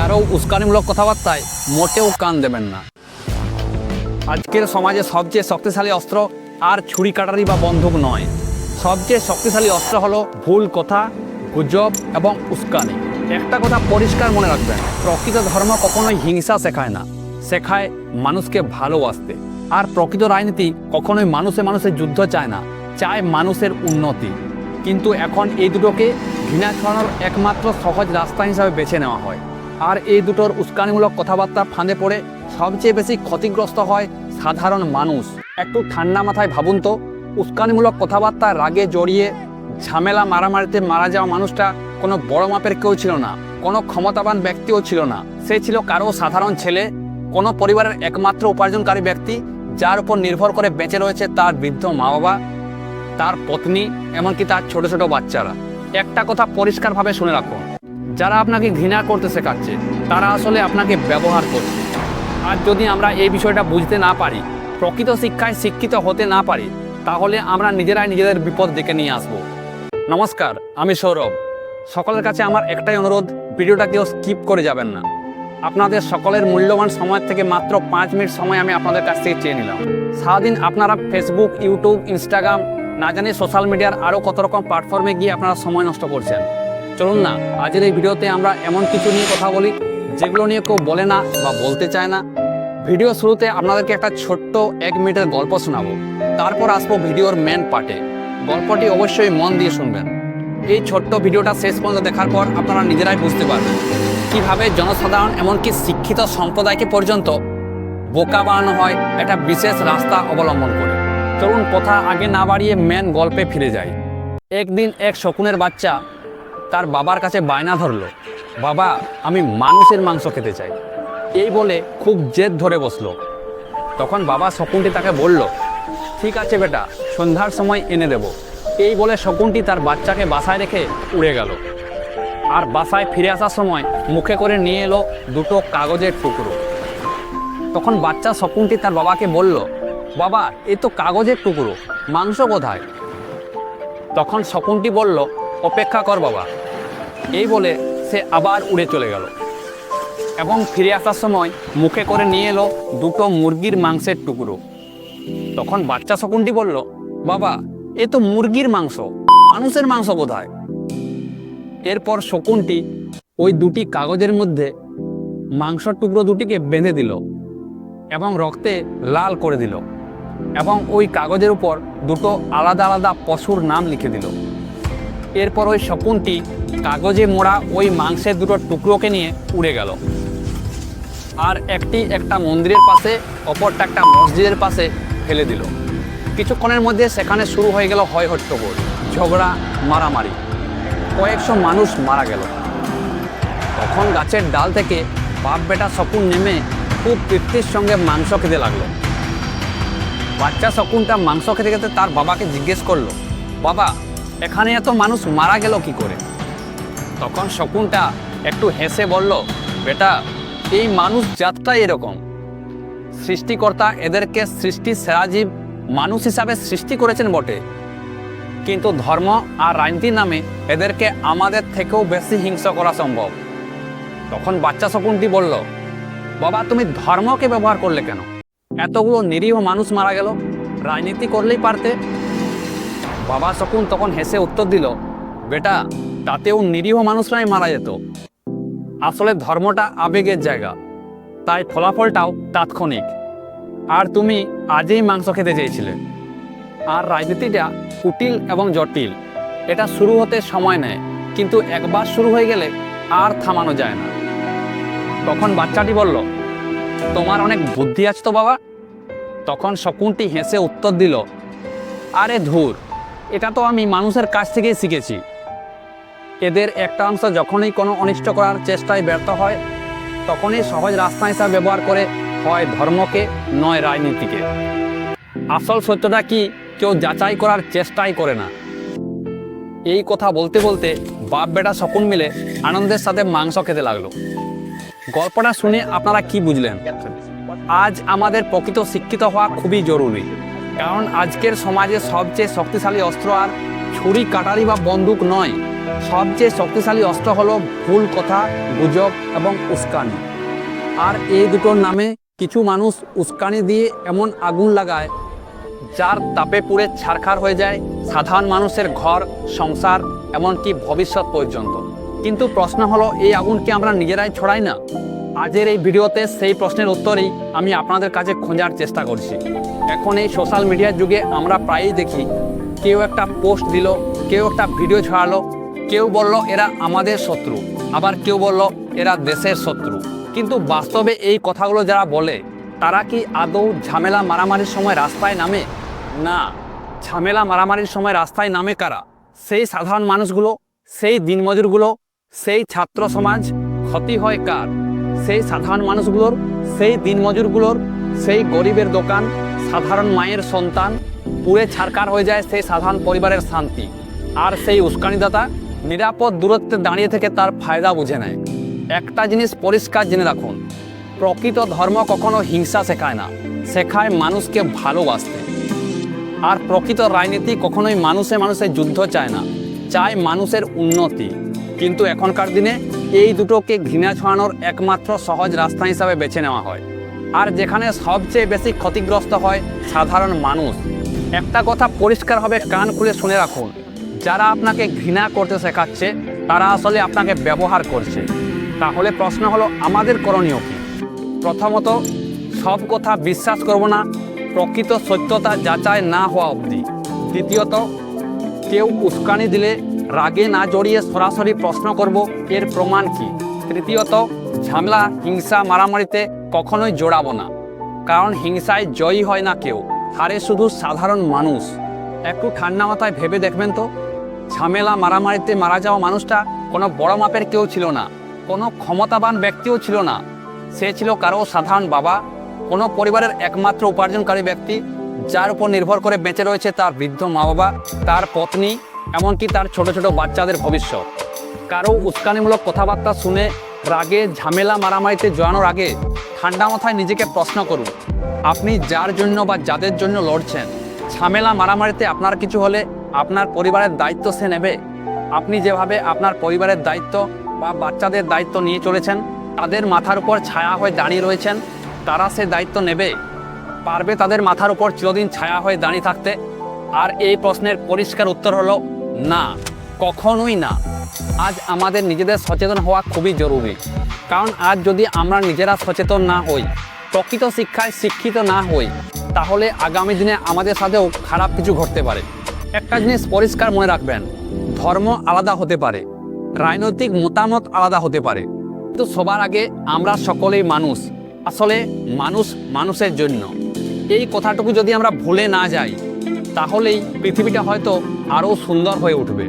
কারও উস্কানিমূলক কথাবার্তায় মোটেও কান দেবেন না। আজকের সমাজে সবচেয়ে শক্তিশালী অস্ত্র আর ছুরি কাটারি বা বন্দুক নয়। সবচেয়ে শক্তিশালী অস্ত্র হলো ভুল কথা, গুজব এবং উস্কানি। একটা কথা পরিষ্কার মনে রাখবেন, প্রকৃত ধর্ম কখনোই হিংসা শেখায় না। শেখায় মানুষকে ভালোবাসতে। আর প্রকৃত রাজনীতি কখনোই মানুষে মানুষের যুদ্ধ চায় না, চায় মানুষের উন্নতি। কিন্তু এখন এই দুটোকে ঘৃণা ছড়ানোর একমাত্র সহজ রাস্তা হিসাবে বেছে নেওয়া হয়। আর এই দুটোর উস্কানিমূলক কথাবার্তা ফাঁদে পড়ে সবচেয়ে বেশি ক্ষতিগ্রস্ত হয় সাধারণ মানুষ। একটু ঠান্ডা মাথায় ভাবুন তো, উস্কানিমূলক কথাবার্তা রাগে জড়িয়ে ঝামেলা মারামারিতে মারা যাওয়া মানুষটা কোনো বড় মাপের কেউ ছিল না, কোনো ক্ষমতাবান ব্যক্তিও ছিল না। সে ছিল কারও সাধারণ ছেলে, কোনো পরিবারের একমাত্র উপার্জনকারী ব্যক্তি, যার উপর নির্ভর করে বেঁচে রয়েছে তার বৃদ্ধ মা বাবা তার পত্নী, এমনকি তার ছোট ছোট বাচ্চারা। একটা কথা পরিষ্কারভাবে শুনে রাখুন যারা আপনাকে ঘৃণা করতে শেখাচ্ছে, তারা আসলে আপনাকে ব্যবহার করছে। আর যদি আমরা এই বিষয়টা বুঝতে না পারি, প্রকৃত শিক্ষায় শিক্ষিত হতে না পারি, তাহলে আমরা নিজেরাই নিজেদের বিপদ ডেকে নিয়ে আসব। নমস্কার, আমি সৌরভ। সকলের কাছে আমার একটাই অনুরোধ, ভিডিওটা কেউ স্কিপ করে যাবেন না। আপনাদের সকলের মূল্যবান সময় থেকে মাত্র পাঁচ মিনিট সময় আমি আপনাদের কাছ থেকে চেয়ে নিলাম। সারাদিন আপনারা ফেসবুক ইউটিউব ইনস্টাগ্রাম না জানি সোশ্যাল মিডিয়ার আরও কত রকম প্ল্যাটফর্মে গিয়ে আপনারা সময় নষ্ট করছেন। চলুন না আজের এই ভিডিওতে আমরা এমন কিছু নিয়ে কথা বলি যেগুলো নিয়ে কেউ বলে না বা বলতে চায় না। ভিডিও শুরুতে আপনাদেরকে একটা ছোট্ট এক মিনিটের গল্প শোনাবো। তারপর আসব ভিডিওর মেন পার্টে গল্পটি অবশ্যই মন দিয়ে শুনবেন। এই ছোট্ট ভিডিওটা শেষ পর্যন্ত দেখার পর আপনারা নিজেরাই বুঝতে পারবেন কীভাবে জনসাধারণ, এমনকি শিক্ষিত সম্প্রদায়কে পর্যন্ত বোকা বানানো হয় একটা বিশেষ রাস্তা অবলম্বন করে। চলুন কথা আগে না বাড়িয়ে মেন গল্পে ফিরে যাই। একদিন এক শকুনের বাচ্চা তার বাবার কাছে বায়না ধরলো, বাবা, আমি মানুষের মাংস খেতে চাই। এই বলে খুব জেদ ধরে বসল। তখন বাবা শকুনটি তাকে বলল, ঠিক আছে বেটা, সন্ধ্যার সময় এনে দেব। এই বলে শকুনটি তার বাচ্চাকে বাসায় রেখে উড়ে গেল। আর বাসায় ফিরে আসার সময় মুখে করে নিয়ে এলো দুটো কাগজের টুকরো। তখন বাচ্চা শকুনটি তার বাবাকে বলল, বাবা, এ তো কাগজের টুকরো, মাংস কোথায়? তখন শকুনটি বলল অপেক্ষা কর বাবা। এই বলে সে আবার উড়ে চলে গেল। এবং ফিরে আসার সময় মুখে করে নিয়ে এলো দুটো মুরগির মাংসের টুকরো। তখন বাচ্চা শকুনটি বলল, বাবা, এ তো মুরগির মাংস। মানুষের মাংস কোথায় এরপর শকুনটি ওই দুটি কাগজের মধ্যে মাংসর টুকরো দুটিকে বেঁধে দিল এবং রক্তে লাল করে দিল এবং ওই কাগজের উপর দুটো আলাদা আলাদা পশুর নাম লিখে দিল। এরপর ওই শকুনটি কাগজে মোড়া ওই মাংসের দুটো টুকরোকে নিয়ে উড়ে গেল। আর একটি একটা মন্দিরের পাশে, অপরটা একটা মসজিদের পাশে ফেলে দিল। কিছুক্ষণের মধ্যে সেখানে শুরু হয়ে গেল হয় হট্টগোল ঝগড়া, মারামারি। কয়েকশো মানুষ মারা গেল। তখন গাছের ডাল থেকে বাপ বেটা শকুন নেমে খুব তৃপ্তির সঙ্গে মাংস খেতে লাগল। বাচ্চা শকুনটা মাংস খেতে খেতে তার বাবাকে জিজ্ঞেস করল, বাবা এখানে এত মানুষ মারা গেল কি করে? তখন শকুনটা একটু হেসে বলল, বেটা, এই মানুষ জাতটাই এরকম। সৃষ্টিকর্তা এদেরকে সৃষ্টি সেরাজীব মানুষ হিসাবে সৃষ্টি করেছেন বটে। কিন্তু ধর্ম আর রাজনীতি নামে এদেরকে আমাদের থেকেও বেশি হিংসা করা সম্ভব। তখন বাচ্চা শকুনটি বলল, বাবা, তুমি ধর্মকে ব্যবহার করলে কেন? এতগুলো নিরীহ মানুষ মারা গেল। রাজনীতি করলেই পারতে বাবা শকুন তখন হেসে উত্তর দিল, বেটা, তাতেও নিরীহ মানুষরাই মারা যেত। আসলে ধর্মটা আবেগের জায়গা। তাই ফলাফলটাও তাৎক্ষণিক। আর তুমি আজই মাংস খেতে চেয়েছিলে। আর রাজনীতিটা কুটিল এবং জটিল। এটা শুরু হতে সময় নেয়, কিন্তু একবার শুরু হয়ে গেলে আর থামানো যায় না। তখন বাচ্চাটি বলল, তোমার অনেক বুদ্ধি আছে তো বাবা? তখন শকুনটি হেসে উত্তর দিল, আরে ধুর এটা তো আমি মানুষের কাছ থেকেই শিখেছি। এদের একটা অংশ যখনই কোনো অনিষ্ট করার চেষ্টায় ব্যর্থ হয়, তখনই সহজ রাস্তা হিসাবে ব্যবহার করে হয় ধর্মকে, নয় রাজনীতিকে। আসল সত্যটা কি কেউ যাচাই করার চেষ্টাই করে না। এই কথা বলতে বলতে বাপ বেটা শকুন মিলে আনন্দের সাথে মাংস খেতে লাগল। গল্পটা শুনে আপনারা কি বুঝলেন? আজ আমাদের প্রকৃত শিক্ষিত হওয়া খুবই জরুরি। কারণ আজকের সমাজে সবচেয়ে শক্তিশালী অস্ত্র আর ছুরি, কাটারি বা বন্দুক নয়। সবচেয়ে শক্তিশালী অস্ত্র হলো ভুল কথা, গুজব এবং উস্কানি। আর এই দুটোর নামে কিছু মানুষ উস্কানি দিয়ে এমন আগুন লাগায়, যার তাপে পুড়ে ছারখার হয়ে যায় সাধারণ মানুষের ঘর, সংসার, এমনকি ভবিষ্যৎ পর্যন্ত। কিন্তু প্রশ্ন হলো, এই আগুন কি আমরা নিজেরাই ছড়াই না? আজের এই ভিডিওতে সেই প্রশ্নের উত্তরেই আমি আপনাদের কাছে খোঁজার চেষ্টা করছি। এখন এই সোশ্যাল মিডিয়ার যুগে আমরা প্রায়ই দেখি, কেউ একটা পোস্ট দিল, কেউ একটা ভিডিও ছড়ালো, কেউ বলল এরা আমাদের শত্রু, আবার কেউ বলল এরা দেশের শত্রু। কিন্তু বাস্তবে এই কথাগুলো যারা বলে, তারা কি আদৌ ঝামেলা মারামারির সময় রাস্তায় নামে? না। ঝামেলা মারামারির সময় রাস্তায় নামে কারা? সেই সাধারণ মানুষগুলো, সেই দিনমজুরগুলো, সেই ছাত্র সমাজ ক্ষতি হয় কার? সেই সাধারণ মানুষগুলোর, সেই দিনমজুরগুলোর সেই গরিবের দোকান, সাধারণ মায়ের সন্তান, পুড়ে ছারকার হয়ে যায় সেই সাধারণ পরিবারের শান্তি। আর সেই উস্কানিদাতা নিরাপদ দূরত্বে দাঁড়িয়ে থেকে তার ফায়দা বুঝে নেয়। একটা জিনিস পরিষ্কার জেনে রাখুন, প্রকৃত ধর্ম কখনো হিংসা শেখায় না, শেখায় মানুষকে ভালোবাসতে। আর প্রকৃত রাজনীতি কখনোই মানুষে মানুষে যুদ্ধ চায় না, চায় মানুষের উন্নতি। কিন্তু এখনকার দিনে এই দুটোকে ঘৃণা ছড়ানোর একমাত্র সহজ রাস্তা হিসাবে বেছে নেওয়া হয়। আর যেখানে সবচেয়ে বেশি ক্ষতিগ্রস্ত হয় সাধারণ মানুষ। একটা কথা পরিষ্কারভাবে কান খুলে শুনে রাখুন, যারা আপনাকে ঘৃণা করতে শেখাচ্ছে, তারা আসলে আপনাকে ব্যবহার করছে। তাহলে প্রশ্ন হলো, আমাদের করণীয় কী? প্রথমত, সব কথা বিশ্বাস করব না, প্রকৃত সত্যতা যাচাই না হওয়া অবধি। দ্বিতীয়ত, কেউ উস্কানি দিলে রাগে না জড়িয়ে সরাসরি প্রশ্ন করব, এর প্রমাণ কি? তৃতীয়ত, ঝামেলা, হিংসা, মারামারিতে কখনোই জোড়াবো না। কারণ হিংসায় জয়ী হয় না কেউ, হারে শুধু সাধারণ মানুষ। একটু ঠান্ডা মাথায় ভেবে দেখবেন তো। ঝামেলা, মারামারিতে মারা যাওয়া মানুষটা কোনো বড় মাপের কেউ ছিল না, কোনো ক্ষমতাবান ব্যক্তিও ছিল না। সে ছিল কারও সাধারণ বাবা, কোনো পরিবারের একমাত্র উপার্জনকারী ব্যক্তি, যার উপর নির্ভর করে বেঁচে রয়েছে তার বৃদ্ধ মা বাবা তার পত্নী এমনকি তার ছোট ছোট বাচ্চাদের ভবিষ্যৎ। কারও উস্কানিমূলক কথাবার্তা শুনে রাগে, ঝামেলা, মারামারিতে জড়ানোর আগে ঠান্ডা মাথায় নিজেকে প্রশ্ন করুন, আপনি যার জন্য বা যাদের জন্য লড়ছেন? ঝামেলা, মারামারিতে আপনার কিছু হলে আপনার পরিবারের দায়িত্ব সে নেবে। আপনি যেভাবে আপনার পরিবারের দায়িত্ব বা বাচ্চাদের দায়িত্ব নিয়ে চলেছেন, তাদের মাথার উপর ছায়া হয়ে দাঁড়িয়ে রয়েছেন, তারা সে দায়িত্ব নেবে। পারবে তাদের মাথার উপর চিরদিন ছায়া হয়ে দাঁড়িয়ে থাকতে। আর এই প্রশ্নের পরিষ্কার উত্তর হলো না, কখনোই না। আজ আমাদের নিজেদের সচেতন হওয়া খুবই জরুরি। কারণ আজ যদি আমরা নিজেরা সচেতন না হই, প্রকৃত শিক্ষায় শিক্ষিত না হই, তাহলে আগামী দিনে আমাদের সাথেও খারাপ কিছু ঘটতে পারে। একটা জিনিস পরিষ্কার মনে রাখবেন, ধর্ম আলাদা হতে পারে, রাজনৈতিক মতামত আলাদা হতে পারে। কিন্তু সবার আগে আমরা সকলেই মানুষ, আসলে মানুষ মানুষের জন্য। এই কথাটুকু যদি আমরা ভুলে না যাই তাহলেই পৃথিবীটা হয়তো আরও সুন্দর হয়ে উঠবে।